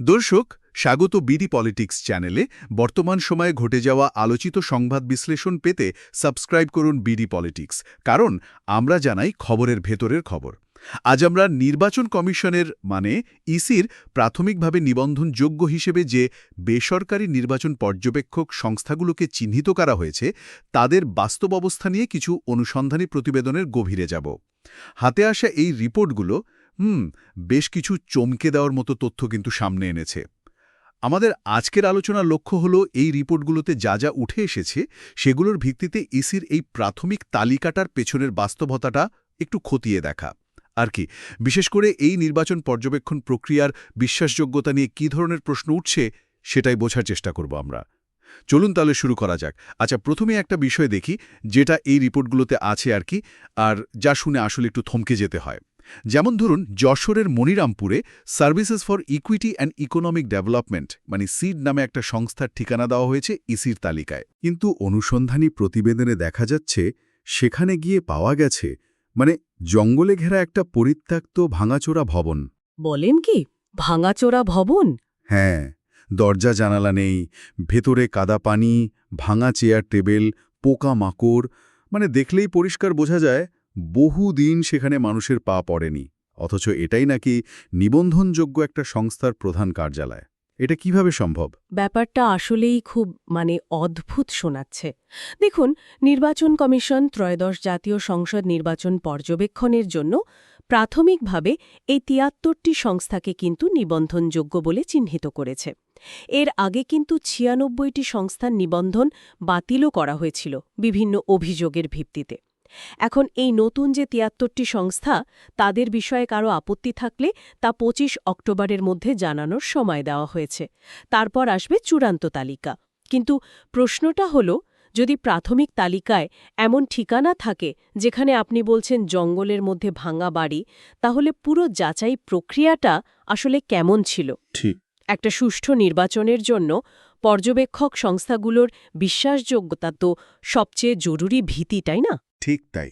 দর্শক, স্বাগত BD politics চ্যানেলে বর্তমান সময়ে ঘটে যাওয়া আলোচিত সংবাদ বিশ্লেষণ পেতে সাবস্ক্রাইব করুন বিডি পলিটিক্স, কারণ আমরা জানাই খবরের ভেতরের খবর। আজ আমরা নির্বাচন কমিশনের মানে ইসির, প্রাথমিকভাবে নিবন্ধনযোগ্য হিসেবে যে বেসরকারি নির্বাচন পর্যবেক্ষক সংস্থাগুলোকে চিহ্নিত করা হয়েছে, তাদের বাস্তব অবস্থা নিয়ে কিছু অনুসন্ধানী প্রতিবেদনের গভীরে যাব। হাতে আসা এই রিপোর্টগুলো হুম, বেশ কিছু চমকে দেওয়ার মতো তথ্য কিন্তু সামনে এনেছে। আমাদের আজকের আলোচনার লক্ষ্য হলো এই রিপোর্টগুলোতে যা যা উঠে এসেছে, সেগুলোর ভিত্তিতে ইসির এই প্রাথমিক তালিকাটার পেছনের বাস্তবতাটা একটু খতিয়ে দেখা। আর কি, বিশেষ করে এই নির্বাচন পর্যবেক্ষণ প্রক্রিয়ার বিশ্বাসযোগ্যতা নিয়ে কী ধরনের প্রশ্ন উঠছে, সেটাই বোঝার চেষ্টা করব আমরা। চলুন তাহলে শুরু করা যাক। আচ্ছা প্রথমে একটা বিষয় দেখি, যেটা এই রিপোর্টগুলোতে আছে আর কি, আর যা শুনে আসলে একটু থমকে যেতে হয়। যেমন ধরুন যশোরের মনিরামপুরে services for equity and economic development মানে সিড নামে একটা সংস্থার ঠিকানা দেওয়া হয়েছে ইসির তালিকায়। কিন্তু অনুসন্ধানী প্রতিবেদনে দেখা যাচ্ছে সেখানে গিয়ে পাওয়া গেছে মানে জঙ্গলে ঘেরা একটা পরিত্যক্ত ভাঙাচোরা ভবন। বলেন কি? ভাঙাচোরা ভবন? হ্যাঁ দরজা জানালা নেই ভেতরে কাদা পানি ভাঙা চেয়ার টেবিল পোকা মাকড় মানে দেখলেই পরিষ্কার বোঝা যায় বহুদিন সেখানে মানুষের পা পড়েনি, অথচ এটাই নাকি নিবন্ধনযোগ্য একটা সংস্থার প্রধান কার্যালয়। এটা কীভাবে সম্ভব? ব্যাপারটা আসলেই খুব মানে অদ্ভুত শোনাচ্ছে। দেখুন, নির্বাচন কমিশন ত্রয়োদশ জাতীয় সংসদ নির্বাচন পর্যবেক্ষণের জন্য প্রাথমিকভাবে এই তিয়াত্তরটি সংস্থাকে কিন্তু নিবন্ধনযোগ্য বলে চিহ্নিত করেছে। এর আগে কিন্তু ছিয়ানব্বইটি সংস্থার নিবন্ধন বাতিলও করা হয়েছিল বিভিন্ন অভিযোগের ভিত্তিতে। এখন এই নতুন যে তিয়াত্তরটি সংস্থা তাদের বিষয়ে কারও আপত্তি থাকলে তা ২৫ অক্টোবরের মধ্যে জানানোর সময় দেওয়া হয়েছে। তারপর আসবে চূড়ান্ত তালিকা। কিন্তু প্রশ্নটা হল যদি প্রাথমিক তালিকায় এমন ঠিকানা থাকে যেখানে আপনি বলছেন জঙ্গলের মধ্যে ভাঙা বাড়ি তাহলে পুরো যাচাই প্রক্রিয়াটা আসলে কেমন ছিল? একটা সুষ্ঠু নির্বাচনের জন্য পর্যবেক্ষক সংস্থাগুলোর বিশ্বাসযোগ্যতা তো সবচেয়ে জরুরি ভীতি তাই না? ঠিক তাই।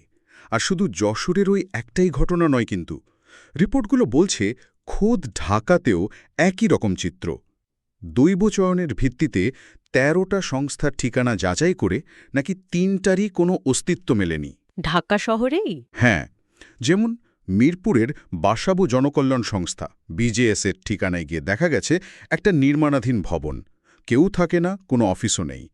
আর শুধু যশোরের ওই একটাই ঘটনা নয় কিন্তু রিপোর্টগুলো বলছে খোদ ঢাকাতেও একই রকম চিত্র। দৈব চয়নের ভিত্তিতে তেরোটা সংস্থার ঠিকানা যাচাই করে নাকি তিনটারই কোনো অস্তিত্ব মেলেনি। ঢাকা শহরেই? হ্যাঁ যেমন মিরপুরের বাসাবু জনকল্যাণ সংস্থা বিজেএসের ঠিকানায় গিয়ে দেখা গেছে একটা নির্মাণাধীন ভবন। কেউ থাকে না কোনো অফিসও নেই।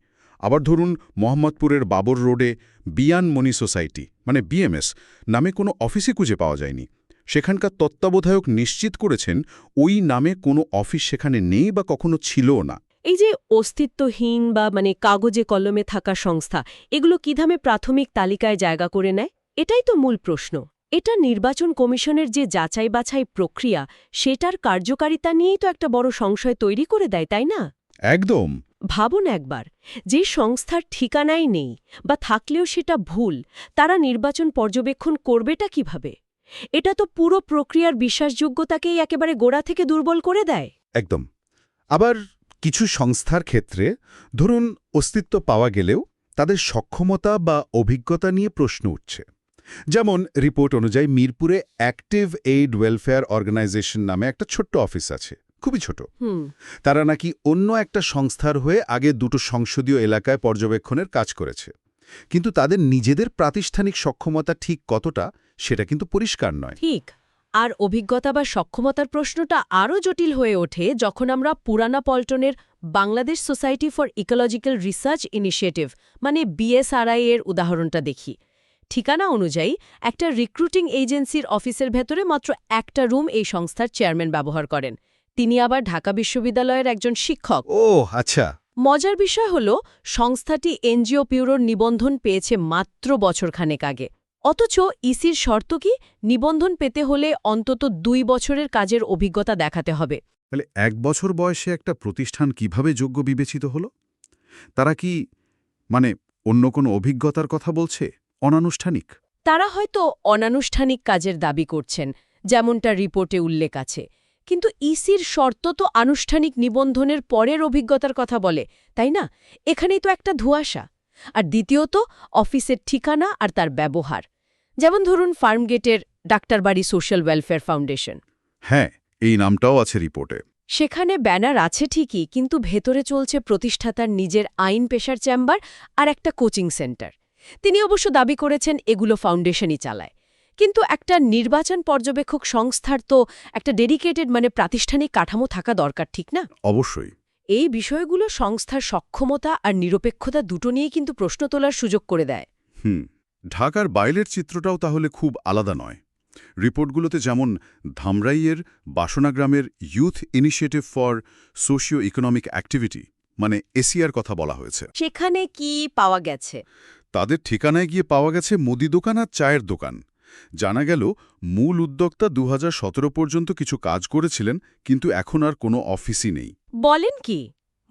আবার ধরুন মোহাম্মদপুরের বাবর রোডে বিয়ান মনি সোসাইটি মানে বিএমএস নামে কোনো অফিসই খুঁজে পাওয়া যায়নি। সেখানকার তত্ত্বাবধায়ক নিশ্চিত করেছেন ওই নামে কোনো অফিস সেখানে নেই বা কখনো ছিলও না। এই যে অস্তিত্বহীন বা মানে কাগজে কলমে থাকা সংস্থা এগুলো কিধামে প্রাথমিক তালিকায় জায়গা করে নেয়? এটাই তো মূল প্রশ্ন। এটা নির্বাচন কমিশনের যে যাচাই বাছাই প্রক্রিয়া সেটার কার্যকারিতা নিয়েই তো একটা বড় সংশয় তৈরি করে দেয় তাই না? একদম। ভাবুন একবার, যে সংস্থার ঠিকানাই নেই বা থাকলেও সেটা ভুল, তারা নির্বাচন পর্যবেক্ষণ করবেটা কীভাবে? এটা তো পুরো প্রক্রিয়ার বিশ্বাসযোগ্যতাকেই একেবারে গোড়া থেকে দুর্বল করে দেয়। একদম। আবার কিছু সংস্থার ক্ষেত্রে, ধরুন অস্তিত্ব পাওয়া গেলেও তাদের সক্ষমতা বা অভিজ্ঞতা নিয়ে প্রশ্ন উঠছে। যেমন রিপোর্ট অনুযায়ী মিরপুরে অ্যাক্টিভ এইড ওয়েলফেয়ার অর্গানাইজেশন নামে একটা ছোট্ট অফিস আছে। খুবই ছোট। হুম। তারা নাকি অন্য একটা সংস্থার হয়ে আগে দুটো সংসদীয় এলাকায় পর্যবেক্ষণের কাজ করেছে। কিন্তু তাদের নিজেদের প্রাতিষ্ঠানিক সক্ষমতা ঠিক কতটা সেটা কিন্তু পরিষ্কার নয়। ঠিক। আর অভিজ্ঞতা বা সক্ষমতার প্রশ্নটা আরও জটিল হয়ে ওঠে যখন আমরা পুরানা পল্টনের Bangladesh society for ecological research initiative মানে বিএসআরআই এর উদাহরণটা দেখি। ঠিকানা অনুযায়ী একটা রিক্রুটিং এজেন্সির অফিসের ভেতরে মাত্র একটা রুম এই সংস্থার চেয়ারম্যান ব্যবহার করেন। তিনি আবার ঢাকা বিশ্ববিদ্যালয়ের একজন শিক্ষক। ও আচ্ছা। মজার বিষয় হল সংস্থাটি এনজিও পিউরোর নিবন্ধন পেয়েছে মাত্র বছরখানেক আগে। অথচ ইসির শর্ত কি? নিবন্ধন পেতে হলে অন্তত দুই বছরের কাজের অভিজ্ঞতা দেখাতে হবে। তাহলে এক বছর বয়সে একটা প্রতিষ্ঠান কীভাবে যোগ্য বিবেচিত হল? তারা কি মানে অন্য কোনো অভিজ্ঞতার কথা বলছে? অনানুষ্ঠানিক? তারা হয়তো অনানুষ্ঠানিক কাজের দাবি করছেন যেমনটা রিপোর্টে উল্লেখ আছে। কিন্তু ইসির শর্ত তো আনুষ্ঠানিক নিবন্ধনের পরের অভিজ্ঞতার কথা বলে তাই না? এখানেই তো একটা ধুয়াশা। আর দ্বিতীয়ত অফিসের ঠিকানা আর তার ব্যবহার। যেমন ধরুন ফার্মগেটের ডাক্তারবাড়ি সোশ্যাল ওয়েলফেয়ার ফাউন্ডেশন। হ্যাঁ এই নামটাও আছে রিপোর্টে। সেখানে ব্যানার আছে ঠিকই কিন্তু ভেতরে চলছে প্রতিষ্ঠাতার নিজের আইন পেশার চেম্বার আর একটা কোচিং সেন্টার। তিনি অবশ্য দাবি করেছেন এগুলো ফাউন্ডেশনই চালায়। কিন্তু একটা নির্বাচন পর্যবেক্ষক সংস্থার তো একটা ডেডিকেটেড মানে প্রাতিষ্ঠানিক কাঠামো থাকা দরকার ঠিক না? অবশ্যই। এই বিষয়গুলো সংস্থার সক্ষমতা আর নিরপেক্ষতা দুটো নিয়ে কিন্তু প্রশ্ন তোলার সুযোগ করে দেয়। হুম ঢাকার বাইরের চিত্রটাও তাহলে খুব আলাদা নয়। রিপোর্টগুলোতে যেমন ধামরাইয়ের বাসনাগ্রামের youth initiative for socio economic activity মানে এসিয়ার কথা বলা হয়েছে। সেখানে কি পাওয়া গেছে? তাদের ঠিকানায় গিয়ে পাওয়া গেছে মুদি দোকান আর চায়ের দোকান। জানা গেল মূল উদ্যোক্তা দু হাজার সতেরো পর্যন্ত কিছু কাজ করেছিলেন কিন্তু এখন আর কোনো অফিসই নেই। বলেন কি?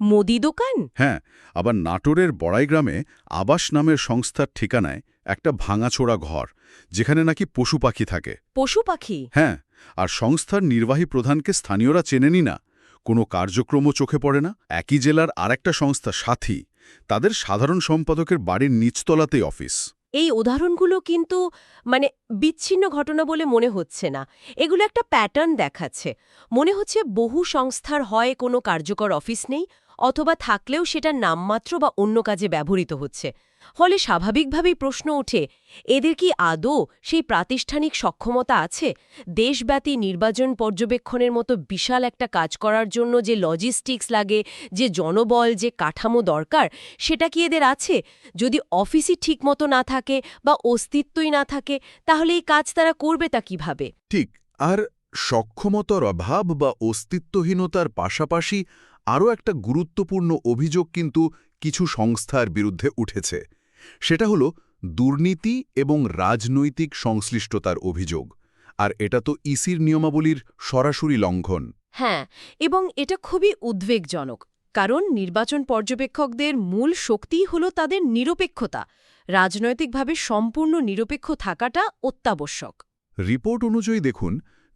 মুদি দোকান? হ্যাঁ আবার নাটোরের বড়াইগ্রামে আবাস নামের সংস্থার ঠিকানায় একটা ভাঙাচোরা ঘর যেখানে নাকি পশু পাখি থাকে। পশু পাখি? হ্যাঁ আর সংস্থার নির্বাহী প্রধানকে স্থানীয়রা চেনেনি না। কোনো কার্যক্রমও চোখে পড়ে না। একই জেলার আরেকটা সংস্থা সাথী তাদের সাধারণ সম্পাদকের বাড়ির নিচতলাতেই অফিস। এই উদাহরণগুলো কিন্তু মানে বিচ্ছিন্ন ঘটনা বলে মনে হচ্ছে না। এগুলো একটা প্যাটার্ন দেখাচ্ছে। মনে হচ্ছে বহু সংস্থার হয় কোনো কার্যকর অফিস নেই, অথবা থাকলেও সেটা নামমাত্র বা অন্য কাজে ব্যবহৃত হচ্ছে। ফলে স্বাভাবিকভাবেই প্রশ্ন ওঠে, এদের কি আদৌ সেই প্রাতিষ্ঠানিক সক্ষমতা আছে? দেশব্যাপী নির্বাচন পর্যবেক্ষণের মতো বিশাল একটা কাজ করার জন্য যে লজিস্টিক্স লাগে, যে জনবল, যে কাঠামো দরকার, সেটা কি এদের আছে? যদি অফিসই ঠিকমতো না থাকে বা অস্তিত্বই না থাকে, তাহলে এই কাজ তারা করবে তা কীভাবে? ঠিক, আর সক্ষমতার অভাব বা অস্তিত্বহীনতার পাশাপাশি আরও একটা গুরুত্বপূর্ণ অভিযোগ কিন্তু কিছু সংস্থার বিরুদ্ধে উঠেছে। সেটা হল দুর্নীতি এবং রাজনৈতিক সংশ্লিষ্টতার অভিযোগ আর এটা তো ইসির নিয়মাবলীর সরাসরি লঙ্ঘন। হ্যাঁ এবং এটা খুবই উদ্বেগজনক কারণ নির্বাচন পর্যবেক্ষকদের মূল শক্তিই হল তাদের নিরপেক্ষতা রাজনৈতিকভাবে সম্পূর্ণ নিরপেক্ষ থাকাটা অত্যাবশ্যক। রিপোর্ট অনুযায়ী দেখুন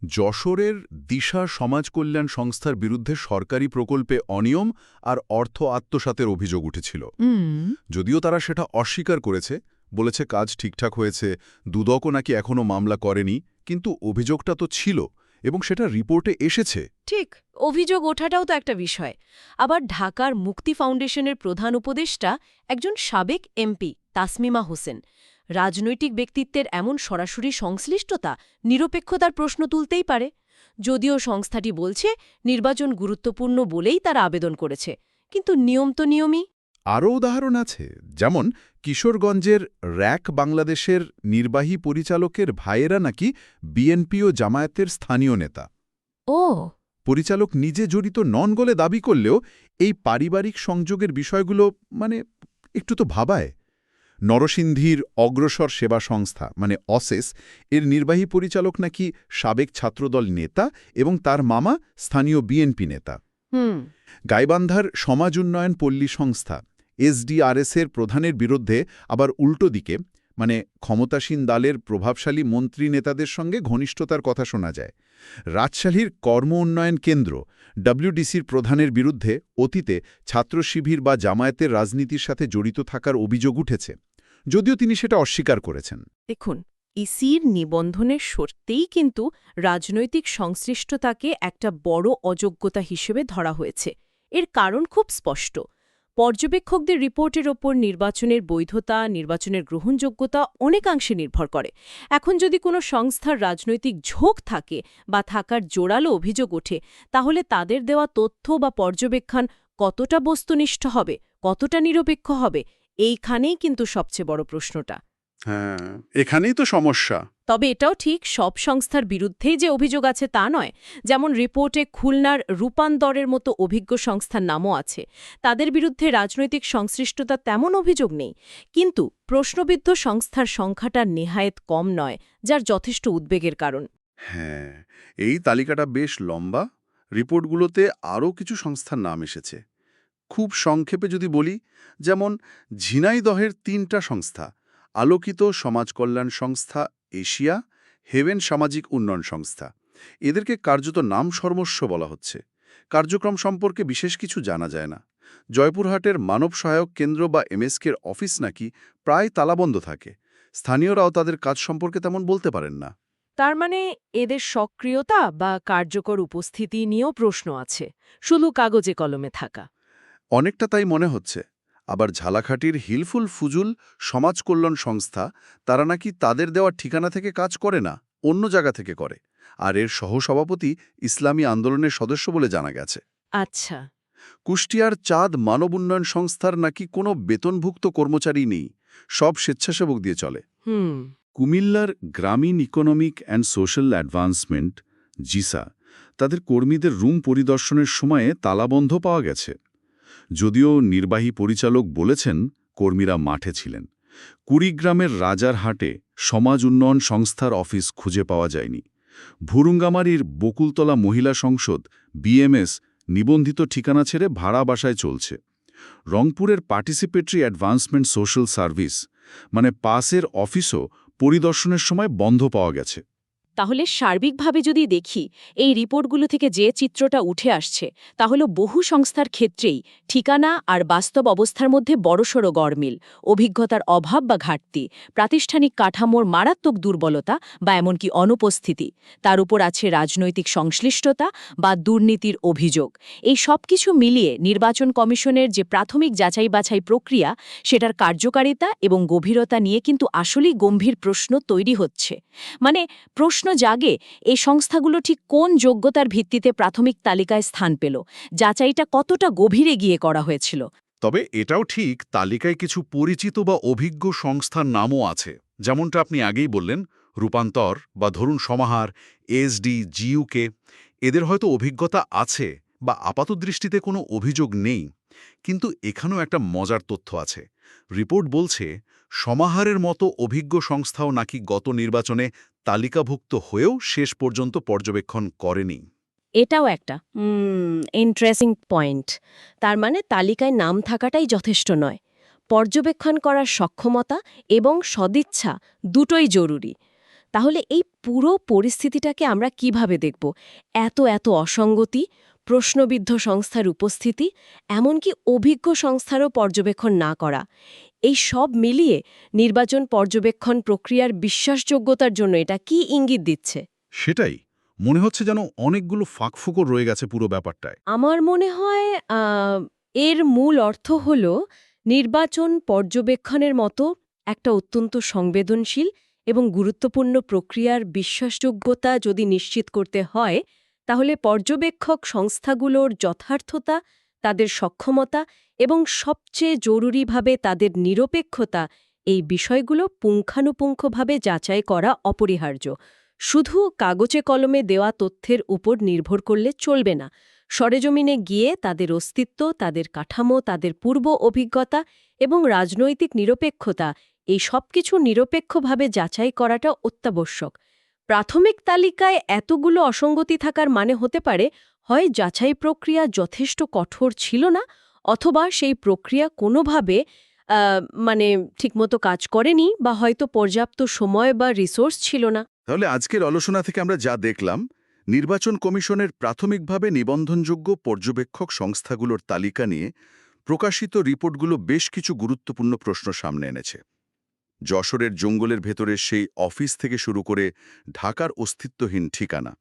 যশোরের দিশা সমাজ কল্যাণ সংস্থার বিরুদ্ধে সরকারি প্রকল্পে অনিয়ম আর অর্থ আত্মসাতের অভিযোগ উঠেছিল। যদিও তারা সেটা অস্বীকার করেছে বলেছে কাজ ঠিকঠাক হয়েছে দুদকও নাকি এখনও মামলা করেনি কিন্তু অভিযোগটা তো ছিল এবং সেটা রিপোর্টে এসেছে। ঠিক অভিযোগ ওঠাটাও তো একটা বিষয়। আবার ঢাকার মুক্তি ফাউন্ডেশনের প্রধান উপদেষ্টা একজন সাবেক এমপি তাসমিমা হোসেন। রাজনৈতিক ব্যক্তিত্বের এমন সরাসরি সংশ্লিষ্টতা নিরপেক্ষতার প্রশ্ন তুলতেই পারে। যদিও সংস্থাটি বলছে নির্বাচন গুরুত্বপূর্ণ বলেই তারা আবেদন করেছে। কিন্তু নিয়ম তো নিয়মই। আরও উদাহরণ আছে যেমন কিশোরগঞ্জের র্যাক বাংলাদেশের নির্বাহী পরিচালকের ভাইয়েরা নাকি বিএনপি ও জামায়াতের স্থানীয় নেতা। ও। পরিচালক নিজে জড়িত নন বলে দাবি করলেও এই পারিবারিক সংযোগের বিষয়গুলো মানে একটু তো ভাবায়। নরসিংদীর অগ্রসর সেবা সংস্থা মানে অসেস এর নির্বাহী পরিচালক নাকি সাবেক ছাত্রদল নেতা এবং তার মামা স্থানীয় বিএনপি নেতা। গাইবান্ধার সমাজ উন্নয়ন পল্লী সংস্থা এসডিআরএসের প্রধানের বিরুদ্ধে আবার উল্টো দিকে মানে ক্ষমতাসীন দলের প্রভাবশালী মন্ত্রী নেতাদের সঙ্গে ঘনিষ্ঠতার কথা শোনা যায়। রাজশাহীর কর্ম উন্নয়ন কেন্দ্র ডব্লিউডিসির প্রধানের বিরুদ্ধে অতীতে ছাত্র শিবির বা জামায়াতের রাজনীতির সাথে জড়িত থাকার অভিযোগ উঠেছে। যদিও তিনি সেটা অস্বীকার করেছেন। দেখুন, ইসির নিবন্ধনের সত্যিই কিন্তু রাজনৈতিক সংশ্লিষ্টতাকে একটা বড় অযোগ্যতা হিসেবে ধরা হয়েছে। এর কারণ খুব স্পষ্ট। পর্যবেক্ষকদের রিপোর্টের ওপর নির্বাচনের বৈধতা, নির্বাচনের গ্রহণযোগ্যতা অনেকাংশে নির্ভর করে। এখন যদি কোনো সংস্থার রাজনৈতিক ঝোঁক থাকে বা থাকার জোরালো অভিযোগ ওঠে, তাহলে তাদের দেওয়া তথ্য বা পর্যবেক্ষণ কতটা বস্তুনিষ্ঠ হবে, কতটা নিরপেক্ষ হবে এইখানেই কিন্তু সবচেয়ে বড় প্রশ্নটা। হ্যাঁ এখানেই তো সমস্যা। তবে এটাও ঠিক সব সংস্থার বিরুদ্ধেই যে অভিযোগ আছে তা নয়। যেমন রিপোর্টে খুলনার রূপান্তরের মতো অভিজ্ঞ সংস্থার নামও আছে। তাদের বিরুদ্ধে রাজনৈতিক সংশ্লিষ্টতা তেমন অভিযোগ নেই। কিন্তু প্রশ্নবিদ্ধ সংস্থার সংখ্যাটা নেহায়েত কম নয় যার যথেষ্ট উদ্বেগের কারণ। হ্যাঁ এই তালিকাটা বেশ লম্বা। রিপোর্টগুলোতে আরও কিছু সংস্থার নাম এসেছে। খুব সংক্ষেপে যদি বলি, যেমন ঝিনাইদহের তিনটা সংস্থা, আলোকিত সমাজ কল্যাণ সংস্থা এশিয়া হেভেন সামাজিক উন্নয়ন সংস্থা। এদেরকে কার্যত নাম সর্বস্ব বলা হচ্ছে। কার্যক্রম সম্পর্কে বিশেষ কিছু জানা যায় না। জয়পুরহাটের মানব সহায়ক কেন্দ্র বা এমএসকের অফিস নাকি প্রায় তালাবন্ধ থাকে। স্থানীয়রাও তাদের কাজ সম্পর্কে তেমন বলতে পারেন না। তার মানে এদের সক্রিয়তা বা কার্যকর উপস্থিতি নিয়েও প্রশ্ন আছে, শুধু কাগজে কলমে থাকা। অনেকটা তাই মনে হচ্ছে। আবার ঝালাখাটির হিলফুল ফুজুল সমাজ কল্যাণ সংস্থা তারা নাকি তাদের দেওয়া ঠিকানা থেকে কাজ করে না অন্য জায়গা থেকে করে। আর এর সহসভাপতি ইসলামী আন্দোলনের সদস্য বলে জানা গেছে। আচ্ছা। কুষ্টিয়ার চাঁদ মানব উন্নয়ন সংস্থার নাকি কোনো বেতনভুক্ত কর্মচারী নেই সব স্বেচ্ছাসেবক দিয়ে চলে। কুমিল্লার Grameen economic and social advancement GESA তাদের কর্মীদের রুম পরিদর্শনের সময়ে তালাবন্ধ পাওয়া গেছে। যদিও নির্বাহী পরিচালক বলেছেন কর্মীরা মাঠে ছিলেন। কুড়িগ্রামের রাজারহাটে সমাজ উন্নয়ন সংস্থার অফিস খুঁজে পাওয়া যায়নি। ভুরুঙ্গামারির বকুলতলা মহিলা সংসদ বিএমএস নিবন্ধিত ঠিকানা ছেড়ে ভাড়া বাসায় চলছে। রংপুরের পার্টিসিপেটরি অ্যাডভান্সমেন্ট সোশ্যাল সার্ভিস মানে পাসের অফিসও পরিদর্শনের সময় বন্ধ পাওয়া গেছে। তাহলে সার্বিকভাবে যদি দেখি, এই রিপোর্টগুলো থেকে যে চিত্রটা উঠে আসছে তা হলো বহু সংস্থার ক্ষেত্রেই ঠিকানা আর বাস্তব অবস্থার মধ্যে বড়সড় গড়মিল, অভিজ্ঞতার অভাব বা ঘাটতি, প্রাতিষ্ঠানিক কাঠামোর মারাত্মক দুর্বলতা বা এমনকি অনুপস্থিতি, তার উপর আছে রাজনৈতিক সংশ্লিষ্টতা বা দুর্নীতির অভিযোগ। এই সব কিছু মিলিয়ে নির্বাচন কমিশনের যে প্রাথমিক যাচাই বাছাই প্রক্রিয়া, সেটার কার্যকারিতা এবং গভীরতা নিয়ে কিন্তু আসলেই গম্ভীর প্রশ্ন তৈরি হচ্ছে। মানে প্রশ্ন জাগে, এই সংস্থাগুলো ঠিক কোন যোগ্যতার ভিত্তিতে প্রাথমিক তালিকায় স্থান পেল? যাচাইটা কতটা গভীরে গিয়ে করা হয়েছিল? তবে এটাও ঠিক তালিকায় কিছু পরিচিত বা অভিজ্ঞ সংস্থার নামও আছে। যেমনটা আপনি আগেই বললেন, রূপান্তর বা ধরুন সমাহার এসডি জিইউকে এদের হয়তো অভিজ্ঞতা আছে বা আপাত দৃষ্টিতে কোনো অভিযোগ নেই, কিন্তু এখানেও একটা মজার তথ্য আছে। রিপোর্ট বলছে, সমাহারের মতো অভিজ্ঞ সংস্থাও নাকি গত নির্বাচনে তালিকাভুক্ত হয়েও শেষ পর্যন্ত পর্যবেক্ষণ করেনি। এটাও একটা। ইন্টারেস্টিং পয়েন্ট তার মানে তালিকায় নাম থাকাটাই যথেষ্ট নয়। পর্যবেক্ষণ করার সক্ষমতা এবং সদিচ্ছা দুটোই জরুরি। তাহলে এই পুরো পরিস্থিতিটাকে আমরা কীভাবে দেখব? এত এত অসঙ্গতি, প্রশ্নবিদ্ধ সংস্থার উপস্থিতি, এমনকি অভিজ্ঞ সংস্থারও পর্যবেক্ষণ না করা। এই সব মিলিয়ে নির্বাচন পর্যবেক্ষণ প্রক্রিয়ার বিশ্বাসযোগ্যতার জন্য এটা কি ইঙ্গিত দিচ্ছে? সেটাই। মনে হচ্ছে যেন অনেকগুলো ফাঁকফুকর রয়ে গেছে পুরো ব্যাপারটায়। আমার মনে হয় এর মূল অর্থ হল নির্বাচন পর্যবেক্ষণের মতো একটা অত্যন্ত সংবেদনশীল এবং গুরুত্বপূর্ণ প্রক্রিয়ার বিশ্বাসযোগ্যতা যদি নিশ্চিত করতে হয় তাহলে পর্যবেক্ষক সংস্থাগুলোর যথার্থতা তাদের সক্ষমতা এবং সবচেয়ে জরুরিভাবে তাদের নিরপেক্ষতা, এই বিষয়গুলো পুঙ্খানুপুঙ্খভাবে যাচাই করা অপরিহার্য। শুধু কাগজে কলমে দেওয়া তথ্যের উপর নির্ভর করলে চলবে না। সরেজমিনে গিয়ে তাদের অস্তিত্ব, তাদের কাঠামো, তাদের পূর্ব অভিজ্ঞতা এবং রাজনৈতিক নিরপেক্ষতা, এই সব কিছু নিরপেক্ষভাবে যাচাই করাটা অত্যাবশ্যক। প্রাথমিক তালিকায় এতগুলো অসঙ্গতি থাকার মানে হতে পারে, হয় যাচাই প্রক্রিয়া যথেষ্ট কঠোর ছিল না অথবা সেই প্রক্রিয়া কোনোভাবে মানে ঠিকমতো কাজ করেনি বা হয়তো পর্যাপ্ত সময় বা রিসোর্স ছিল না। তাহলে আজকের আলোচনা থেকে আমরা যা দেখলাম, নির্বাচন কমিশনের প্রাথমিকভাবে নিবন্ধনযোগ্য পর্যবেক্ষক সংস্থাগুলোর তালিকা নিয়ে প্রকাশিত রিপোর্টগুলো বেশ কিছু গুরুত্বপূর্ণ প্রশ্ন সামনে এনেছে। যশোরের জঙ্গলের ভেতরে সেই অফিস থেকে শুরু করে ঢাকার অস্তিত্বহীন ঠিকানা,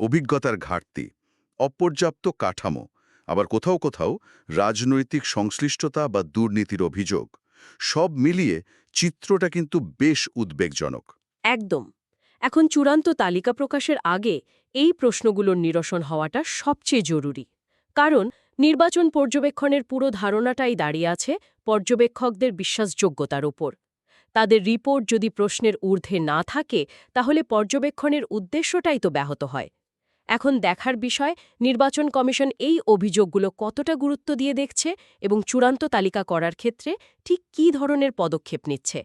অভিজ্ঞতার ঘাটতি, অপর্যাপ্ত কাঠামো আবার কোথাও কোথাও রাজনৈতিক সংশ্লিষ্টতা বা দুর্নীতির অভিযোগ। সব মিলিয়ে চিত্রটা কিন্তু বেশ উদ্বেগজনক। একদম। এখন চূড়ান্ত তালিকা প্রকাশের আগে এই প্রশ্নগুলোর নিরসন হওয়াটা সবচেয়ে জরুরি। কারণ নির্বাচন পর্যবেক্ষণের পুরো ধারণাটাই দাঁড়িয়ে আছে পর্যবেক্ষকদের বিশ্বাসযোগ্যতার ওপর। তাদের রিপোর্ট যদি প্রশ্নের ঊর্ধ্বে না থাকে, তাহলে পর্যবেক্ষণের উদ্দেশ্যটাই তো ব্যাহত হয়। এখন দেখার বিষয়, নির্বাচন কমিশন এই অভিযোগগুলো কতটা গুরুত্ব দিয়ে দেখছে এবং চূড়ান্ত তালিকা করার ক্ষেত্রে ঠিক কী ধরনের পদক্ষেপ নিচ্ছে?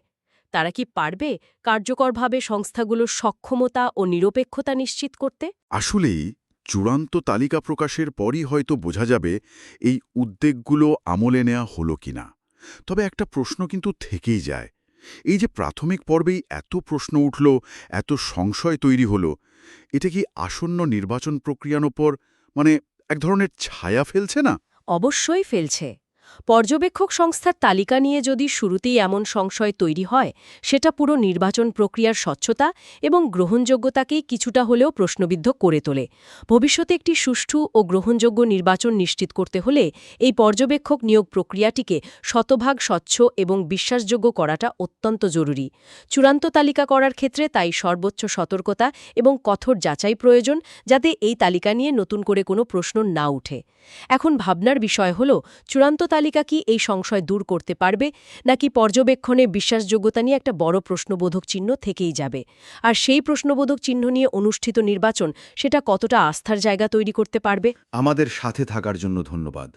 তারা কি পারবে কার্যকরভাবে সংস্থাগুলোর সক্ষমতা ও নিরপেক্ষতা নিশ্চিত করতে? আসলেই চূড়ান্ত তালিকা প্রকাশের পরই হয়তো বোঝা যাবে এই উদ্বেগগুলো আমলে নেওয়া হলো কিনা। তবে একটা প্রশ্ন কিন্তু থেকেই যায় এই যে প্রাথমিক পর্বেই এত প্রশ্ন উঠল, এত সংশয় তৈরি হলো, এটা কি আসন্ন নির্বাচন প্রক্রিয়ার ওপর মানে এক ধরনের ছায়া ফেলছে না? অবশ্যই ফেলছে। পর্যবেক্ষক সংস্থার তালিকা নিয়ে যদি শুরুতেই এমন সংশয় তৈরি হয়, সেটা পুরো নির্বাচন প্রক্রিয়ার স্বচ্ছতা এবং গ্রহণযোগ্যতাকেই কিছুটা হলেও প্রশ্নবিদ্ধ করে তোলে। ভবিষ্যতে একটি সুষ্ঠু ও গ্রহণযোগ্য নির্বাচন নিশ্চিত করতে হলে এই পর্যবেক্ষক নিয়োগ প্রক্রিয়াটিকে শতভাগ স্বচ্ছ এবং বিশ্বাসযোগ্য করাটা অত্যন্ত জরুরি। চূড়ান্ত তালিকা করার ক্ষেত্রে তাই সর্বোচ্চ সতর্কতা এবং কঠোর যাচাই প্রয়োজন যাতে এই তালিকা নিয়ে নতুন করে কোনো প্রশ্ন না উঠে। এখন ভাবনার বিষয় হল, চূড়ান্ত তালিকা কি এই সংশয় দূর করতে পারবে, নাকি পর্যবেক্ষণে বিশ্বাসযোগ্যতা নিয়ে একটা বড় প্রশ্নবোধক চিহ্ন থেকেই যাবে? আর সেই প্রশ্নবোধক চিহ্ন নিয়ে অনুষ্ঠিত নির্বাচন, সেটা কতটা আস্থার জায়গা তৈরি করতে পারবে? আমাদের সাথে থাকার জন্য ধন্যবাদ।